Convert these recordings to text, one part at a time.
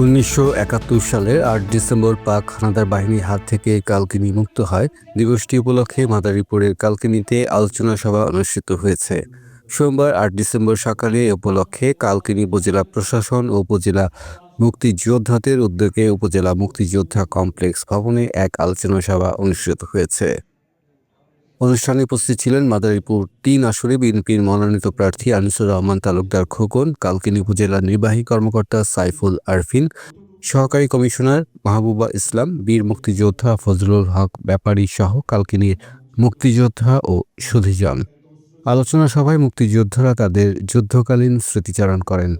উনিশশো একাত্তর সালের আট ডিসেম্বর পাক হানাদার বাহিনীর হাত থেকে কালকিনি মুক্ত হয়। দিবসটি উপলক্ষে মাদারীপুরের কালকিনিতে আলোচনা সভা অনুষ্ঠিত হয়েছে। সোমবার আট ডিসেম্বর সকালে উপলক্ষে কালকিনি উপজেলা প্রশাসন ও উপজেলা মুক্তিযোদ্ধাদের উদ্যোগে উপজেলা মুক্তিযোদ্ধা কমপ্লেক্স ভবনে এক আলোচনা সভা অনুষ্ঠিত হয়েছে। অনুষ্ঠানে উপস্থিত ছিলেন মাদারীপুর তিন আসরে বিএনপির মনোনীত প্রার্থী আনিসুর রহমান, তালুকদার খোকন, কালকিনি উপজেলা নির্বাহী কর্মকর্তা সাইফুল আরফিন, সহকারী কমিশনার মাহবুবা ইসলাম, বীর মুক্তিযোদ্ধা ফজলুল হক ব্যাপারী সহ কালকিনির মুক্তিযোদ্ধা ও সুধীজন। আলোচনা সভায় মুক্তিযোদ্ধারা তাদের যুদ্ধকালীন স্মৃতিচারণ করেন।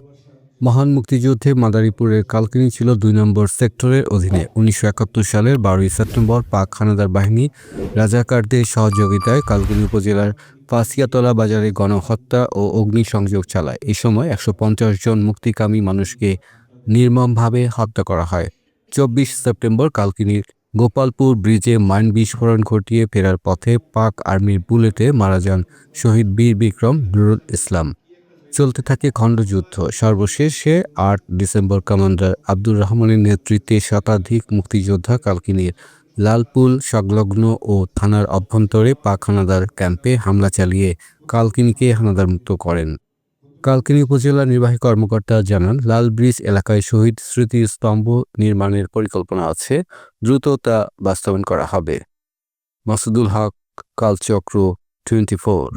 মহান মুক্তিযুদ্ধে মাদারীপুরের কালকিনি ছিল দুই নম্বর সেক্টরের অধীনে। উনিশশো একাত্তর সালের বারোই সেপ্টেম্বর পাক হানাদার বাহিনী রাজাকারদের সহযোগিতায় কালকিনি উপজেলার পাসিয়াতলা বাজারে গণহত্যা ও অগ্নিসংযোগ চালায়। এই সময় একশো পঞ্চাশ জন মুক্তিকামী মানুষকে নির্মমভাবে হত্যা করা হয়। চব্বিশ সেপ্টেম্বর কালকিনির গোপালপুর ব্রিজে মাইন বিস্ফোরণ ঘটিয়ে ফেরার পথে পাক আর্মির বুলেটে মারা যান শহীদ বীর বিক্রম নুরুল ইসলাম। চলতে থাকে খণ্ডযুদ্ধ। সর্বশেষে আট ডিসেম্বর কমান্ডার আব্দুর রহমানের নেতৃত্বে শতাধিক মুক্তিযোদ্ধা কালকিনির লালপুল, সংলগ্ন ও থানার অভ্যন্তরে পাক হানাদার ক্যাম্পে হামলা চালিয়ে কালকিনিকে হানাদার মুক্ত করেন। কালকিনি উপজেলা নির্বাহী কর্মকর্তা জানান লাল ব্রিজ এলাকায় শহীদ স্মৃতি স্তম্ভ নির্মাণের পরিকল্পনা আছে, দ্রুত তা বাস্তবায়ন করা হবে। Masudul Haque, Kalchakra twenty four.